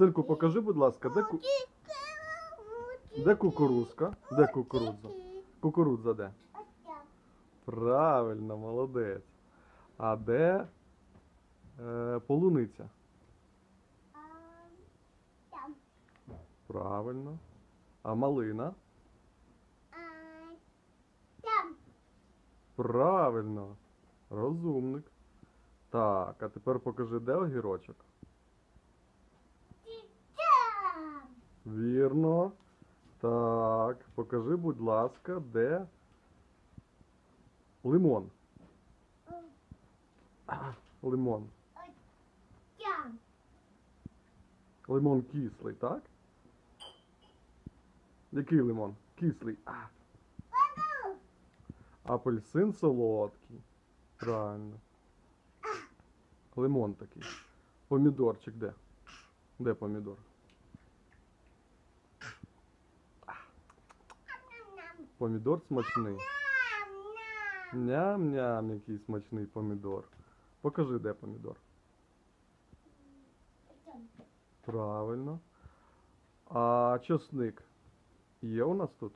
Синку, покажи, будь ласка, де, ку... де кукурузка? Де кукурудза? Кукурудза де? Правильно, молодець. А де е, полуниця? Правильно. А малина? Правильно. Розумник. Так, а тепер покажи, де огірочок? Там. Вірно. Так, покажи, будь ласка, де лимон. Лимон. Лимон кислий, так? Який лимон? Кислий. А. Апельсин солодкий. Правильно. Лимон такий. Помідорчик де? Де помідор? Помідор смачний. Ням-ням, який смачний помідор. Покажи, де помідор. Правильно. А чесник є у нас тут?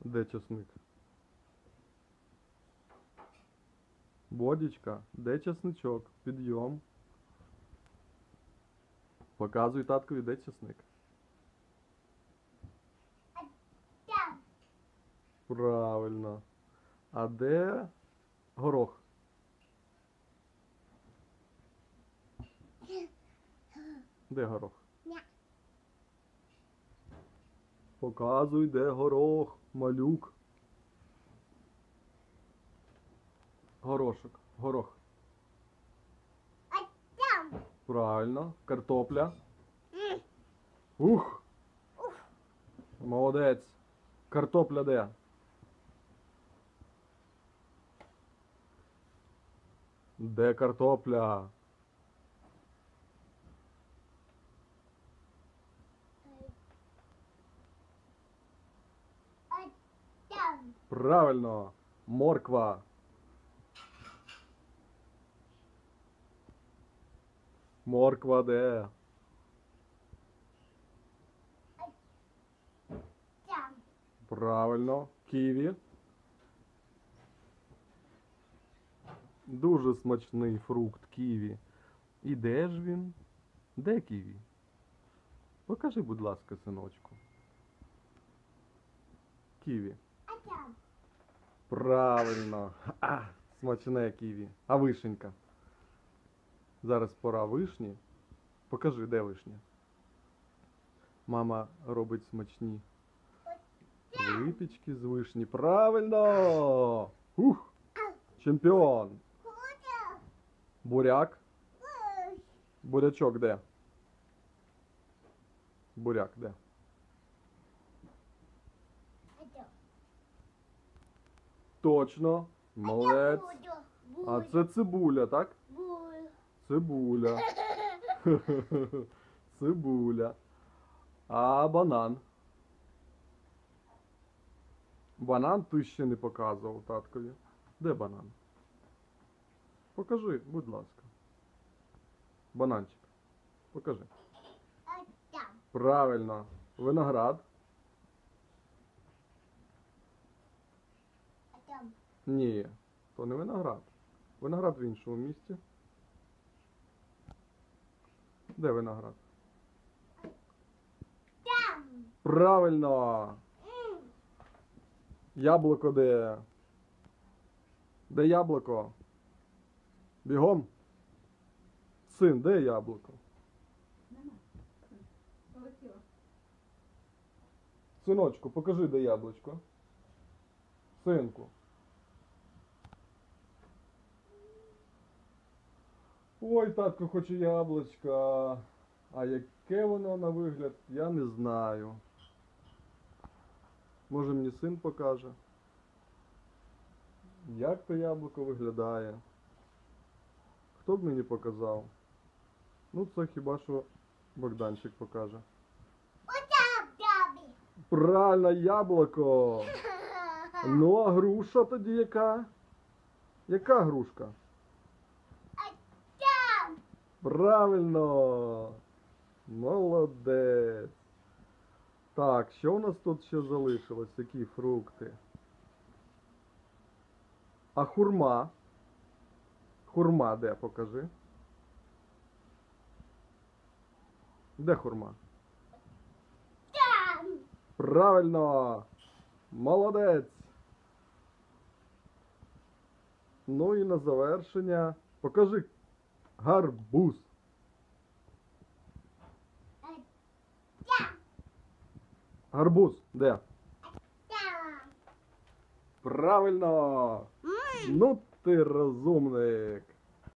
Де чесник? Бодічка, де чесничок? Підйом. Показуй таткові, де чесник. Там. Правильно. А де горох? Де горох? Показуй, де горох, малюк. Горошок, горох. А там. Правильно. Картопля. Ух. Молодець. Картопля де? Де картопля? Правильно. Морква. Морква де? Правильно. Ківі. Дуже смачний фрукт ківі. І де ж він? Де ківі? Покажи, будь ласка, синочку. Ківі. А там. Правильно. А, смачне ківі. А вишенька. Зараз пора вишні. Покажи, де вишня. Мама робить смачні випічки з вишні. Правильно! Ух! Чемпіон! Буряк. Бурячок де? Буряк де? Точно. Молодець. А це цибуля, так? Цибуля. Цибуля. А банан. Банан ти ще не показував таткові. Де банан? Покажи, будь ласка. Бананчик. Покажи. Правильно. Виноград. Ні, то не виноград. Виноград в іншому місці. Де виноград? Там. Правильно! Яблуко де? Де яблуко? Бігом? Син, де яблуко? Полетіло. Синочку, покажи, де яблучко. Синку. Ой, татко хоче яблучка. А яке воно на вигляд, я не знаю. Може мені син покаже. Як то яблуко виглядає? Хто б мені показав? Ну, це хіба що Богданчик покаже. Правильно, яблуко. Ну, а груша тоді яка? Яка грушка? Правильно. Молодець. Так, що у нас тут ще залишилось? Які фрукти? А хурма? Хурма де, покажи. Де хурма? Там. Правильно! Молодець! Ну і на завершення покажи гарбуз. Гарбуз, де? Правильно! Ну ти розумник.